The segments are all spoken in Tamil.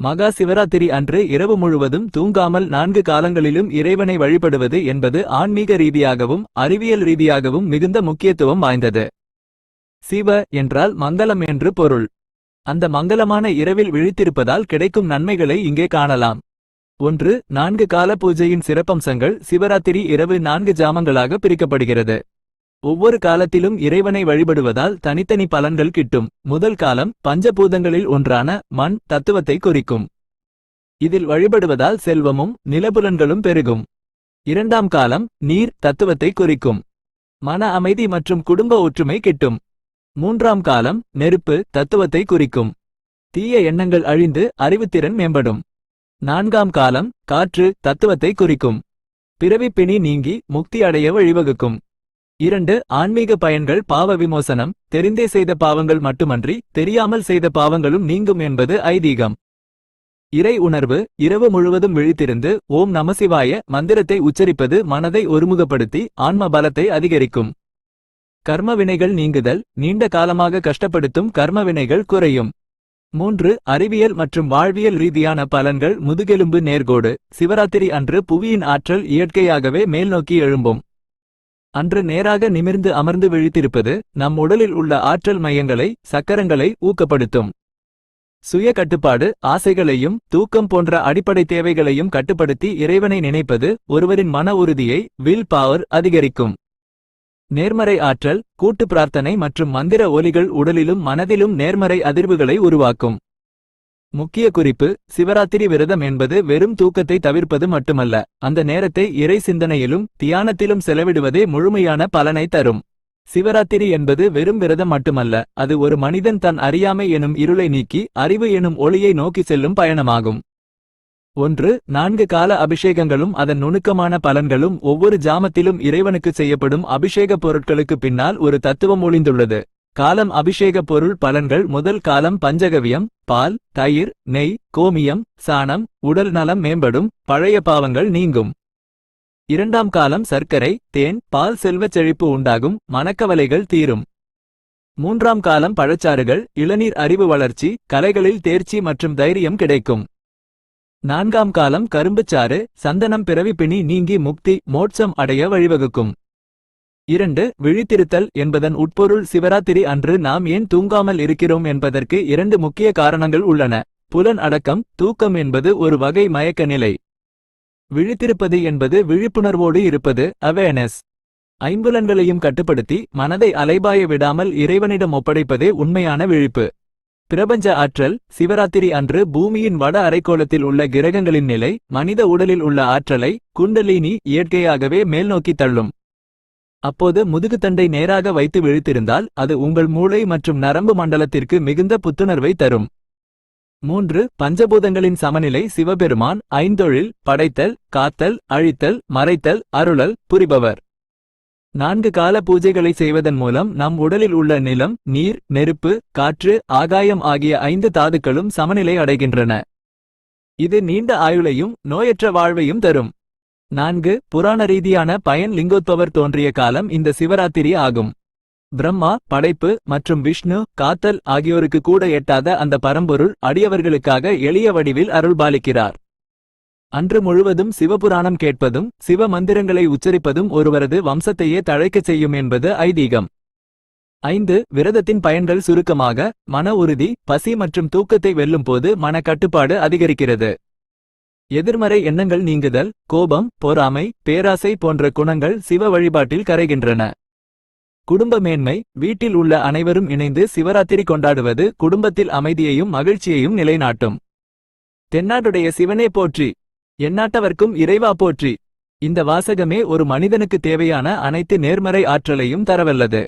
மகா சிவராத்திரி அன்று இரவு முழுவதும் தூங்காமல் நான்கு காலங்களிலும் இறைவனை வழிபடுவது என்பது ஆன்மீக ரீதியாகவும் அறிவியல் ரீதியாகவும் மிகுந்த முக்கியத்துவம் வாய்ந்தது. சிவ என்றால் மங்களம் என்று பொருள். அந்த மங்களமான இரவில் விழித்திருப்பதால் கிடைக்கும் நன்மைகளை இங்கே காணலாம். ஒன்று நான்கு கால பூஜையின் சிறப்பம்சங்கள் சிவராத்திரி இரவு நான்கு ஜாமங்களாக பிரிக்கப்படுகிறது. ஒவ்வொரு காலத்திலும் இறைவனை வழிபடுவதால் தனித்தனி பலன்கள் கிட்டும். முதல் காலம் பஞ்சபூதங்களில் ஒன்றான மண் தத்துவத்தை குறிக்கும். இதில் வழிபடுவதால் செல்வமும் நிலபுலன்களும் பெருகும். இரண்டாம் காலம் நீர் தத்துவத்தை குறிக்கும். மன அமைதி மற்றும் குடும்ப ஒற்றுமை கிட்டும். மூன்றாம் காலம் நெருப்பு தத்துவத்தை குறிக்கும். தீய எண்ணங்கள் அழிந்து அறிவுத்திறன் மேம்படும். நான்காம் காலம் காற்று தத்துவத்தை குறிக்கும். பிறவிப் பிணி நீங்கி முக்தி அடைய வழிவகுக்கும். இரண்டு ஆன்மீக பயன்கள் பாவ விமோசனம் தெரிந்தே செய்த பாவங்கள் மட்டுமன்றி தெரியாமல் செய்த பாவங்களும் நீங்கும் என்பது ஐதீகம். இறை உணர்வு இரவு முழுவதும் விழித்திருந்து ஓம் நமசிவாய மந்திரத்தை உச்சரிப்பது மனதை ஒருமுகப்படுத்தி ஆன்ம பலத்தை அதிகரிக்கும். கர்ம வினைகள் நீங்குதல் நீண்ட காலமாக கஷ்டப்படுத்தும் கர்ம வினைகள் குறையும். மூன்று அறிவியல் மற்றும் வாழ்வியல் ரீதியான பலன்கள் முதுகெலும்பு நேர்கோடு சிவராத்திரி அன்று புவியின் ஆற்றல் இயற்கையாகவே மேல்நோக்கி எழும்பும். அன்று நேராக நிமிர்ந்து அமர்ந்து விழித்திருப்பது நம் உடலில் உள்ள ஆற்றல் மையங்களை சக்கரங்களை ஊக்கப்படுத்தும். சுய கட்டுப்பாடு ஆசைகளையும் தூக்கம் போன்ற அடிப்படை தேவைகளையும் கட்டுப்படுத்தி இறைவனை நினைப்பது ஒருவரின் மன உறுதியை வில் பவர் அதிகரிக்கும். நேர்மறை ஆற்றல் கூட்டு பிரார்த்தனை மற்றும் மந்திர ஒலிகள் உடலிலும் மனதிலும் நேர்மறை அதிர்வுகளை உருவாக்கும். முக்கிய குறிப்பு சிவராத்திரி விரதம் என்பது வெறும் தூக்கத்தை தவிர்ப்பது மட்டுமல்ல அந்த நேரத்தை இறை சிந்தனையிலும் தியானத்திலும் செலவிடுவதே முழுமையான பலனை தரும். சிவராத்திரி என்பது வெறும் விரதம் மட்டுமல்ல அது ஒரு மனிதன் தன் அறியாமை எனும் இருளை நீக்கி அறிவு எனும் ஒளியை நோக்கி செல்லும் பயணமாகும். ஒன்று நான்கு கால அபிஷேகங்களும் அதன் நுணுக்கமான பலன்களும் ஒவ்வொரு ஜாமத்திலும் இறைவனுக்கு செய்யப்படும் அபிஷேகப் பொருட்களுக்கு பின்னால் ஒரு தத்துவம் ஒளிந்துள்ளது. காலம் அபிஷேக பொருள் பலன்கள் முதல் காலம் பஞ்சகவியம் பால் தயிர் நெய் கோமியம் சாணம் உடல் நலம் மேம்படும் பழைய பாவங்கள் நீங்கும். இரண்டாம் காலம் சர்க்கரை தேன் பால் செல்வச் செழிப்பு உண்டாகும் மனக்கவலைகள் தீரும். மூன்றாம் காலம் பழச்சாறுகள் இளநீர் அறிவு வளர்ச்சி கலைகளில் தேர்ச்சி மற்றும் தைரியம் கிடைக்கும். நான்காம் காலம் கரும்புச்சாறு சந்தனம் பிறவி பிணி நீங்கி முக்தி மோட்சம் அடைய வழிவகுக்கும். இரண்டு விழித்திருத்தல் என்பதன் உட்பொருள் சிவராத்திரி அன்று நாம் ஏன் தூங்காமல் இருக்கிறோம் என்பதற்கு இரண்டு முக்கிய காரணங்கள் உள்ளன. புலன் அடக்கம் தூக்கம் என்பது ஒரு வகை மயக்க நிலை விழித்திருப்பது என்பது விழிப்புணர்வோடு இருப்பது அவேர்னஸ் ஐம்புலன்களையும் கட்டுப்படுத்தி மனதை அலைபாய விடாமல் இறைவனிடம் ஒப்படைப்பதே உண்மையான விழிப்பு. பிரபஞ்ச ஆற்றல் சிவராத்திரி அன்று பூமியின் வட அரைக்கோளத்தில் உள்ள கிரகங்களின் நிலை மனித உடலில் உள்ள ஆற்றலை குண்டலினி இயற்கையாகவே மேல்நோக்கி தள்ளும். அப்போது முதுகுத்தண்டை நேராக வைத்து விழித்திருந்தால் அது உங்கள் மூளை மற்றும் நரம்பு மண்டலத்திற்கு மிகுந்த புத்துணர்வை தரும். மூன்று பஞ்சபூதங்களின் சமநிலை சிவபெருமான் ஐந்தொழில் படைத்தல் காத்தல் அழித்தல் மறைத்தல் அருளல் புரிபவர். நான்கு கால பூஜைகளை செய்வதன் மூலம் நம் உடலில் உள்ள நிலம் நீர் நெருப்பு காற்று ஆகாயம் ஆகிய ஐந்து தாதுக்களும் சமநிலை அடைகின்றன. இது நீண்ட ஆயுளையும் நோயற்ற வாழ்வையும் தரும். நான்கு புராண ரீதியான பயன் லிங்கோத்பவர் தோன்றிய காலம் இந்த சிவராத்திரி ஆகும். பிரம்மா படைப்பு மற்றும் விஷ்ணு காத்தல் ஆகியோருக்கு கூட எட்டாத அந்த பரம்பொருள் அடியவர்களுக்காக எளிய வடிவில் அருள்பாலிக்கிறார். அன்று முழுவதும் சிவபுராணம் கேட்பதும் சிவ மந்திரங்களை உச்சரிப்பதும் ஒருவரது வம்சத்தையே தழைக்கச் செய்யும் என்பது ஐதீகம். ஐந்து விரதத்தின் பயன்கள் சுருக்கமாக மன உறுதி பசி மற்றும் தூக்கத்தை வெல்லும் போது மன கட்டுப்பாடு அதிகரிக்கிறது. எதிர்மறை எண்ணங்கள் நீங்குதல் கோபம் பொறாமை பேராசை போன்ற குணங்கள் சிவ வழிபாட்டில் கரைகின்றன. குடும்ப மேன்மை வீட்டில் உள்ள அனைவரும் இணைந்து சிவராத்திரி கொண்டாடுவது குடும்பத்தில் அமைதியையும் மகிழ்ச்சியையும் நிலைநாட்டும். தென்னாடுடைய சிவனே போற்றி எந்நாட்டவர்க்கும் இறைவா போற்றி. இந்த வாசகமே ஒரு மனிதனுக்கு தேவையான அனைத்து நேர்மறை ஆற்றலையும் தரவல்லது.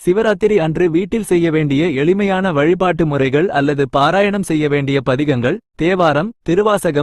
சிவராத்திரி அன்று வீட்டில் செய்ய வேண்டிய எளிமையான வழிபாட்டு முறைகள் அல்லது பாராயணம் செய்ய வேண்டிய பதிகங்கள் தேவாரம் திருவாசகம்